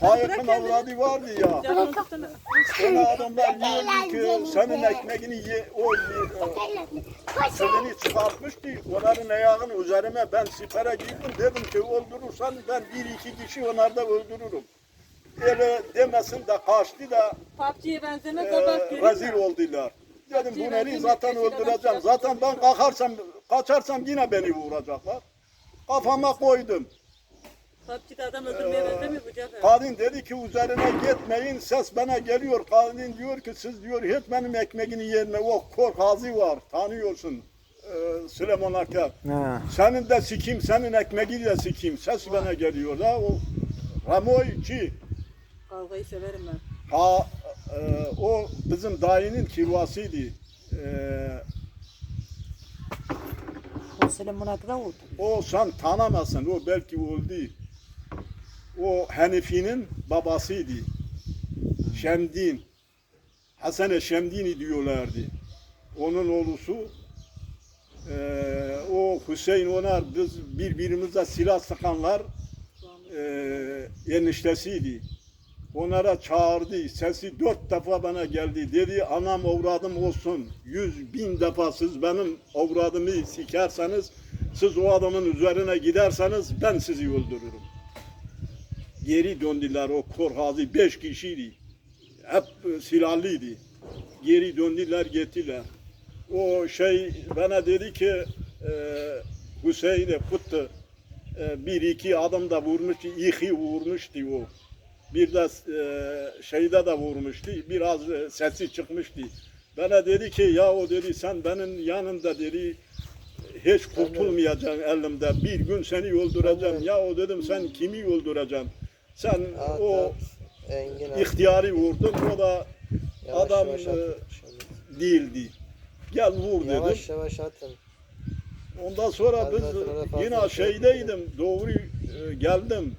Faik'in avradı vardı ya. Ona adamlar diyordu ki senin ekmeğini ye, o sözünü çıkartmıştı. Onların ayağının üzerine ben sipere girdim. Dedim ki öldürürsen ben bir iki kişi onlarda öldürürüm. Öyle demesin de kaçtı da PUBG'ye benzemez e, rezil oldular. Dedim bunları zaten öldüreceğim. Zaten ben kalkarsam, kaçarsam yine beni vuracaklar. Kafama koydum. PUBG'de adam öldürmeye benzemiyor bu Cafer. Kadın dedi ki üzerine gitmeyin ses bana geliyor. Kadın diyor ki siz diyor hiç benim ekmeğini yerine o korkazi var tanıyorsun ee, Süleyman Akar. Ha. Senin de sikim senin ekmeği de sikim ses bana geliyor da o Ramoy ki Kavgayı severim ben. ha e, o bizim dayının kirvasıydı. E, O Süleyman Akra oldu. o sen tanımasın o belki öldü. O Hanifi'nin babasıydı. Şemdin. Hasan-ı Şemdini diyorlardı. Onun oğlusu eee, o Hüseyin Onar biz birbirimize silah sıkanlar eee eniştesiydi. Onlara çağırdı. Sesi dört defa bana geldi. Dedi anam avradım olsun. Yüz bin defa siz benim avradımı sikerseniz siz o adamın üzerine giderseniz ben sizi öldürürüm. Geri döndüler o korhazi beş kişiydi. Hep silahlıydı. Geri döndüler gittiler. O şey bana dedi ki e, Hüseyin'e kuttu. E, bir iki adam da vurmuştu. İki vurmuştu o. Bir de e, şeyde de vurmuştu. Biraz e, sesi çıkmıştı. Bana dedi ki ya o dedi sen benim yanımda dedi hiç kurtulmayacaksın elimde. Bir gün seni öldüreceğim. Ya o dedim sen kimi öldüreceksin? Sen At, o. Engin at. ihtiyarı vurdun. O da Yavaş adam, yavaş e, atın. değildi. Gel vur dedim. Yavaş yavaş atın. Ondan sonra Ben biz öyle fazla yine şey şeydeydim. Doğru e, geldim.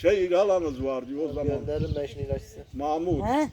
Şey galamız vardı o zaman. Gönderin ben şimdi ilaçsız. Mahmut. He?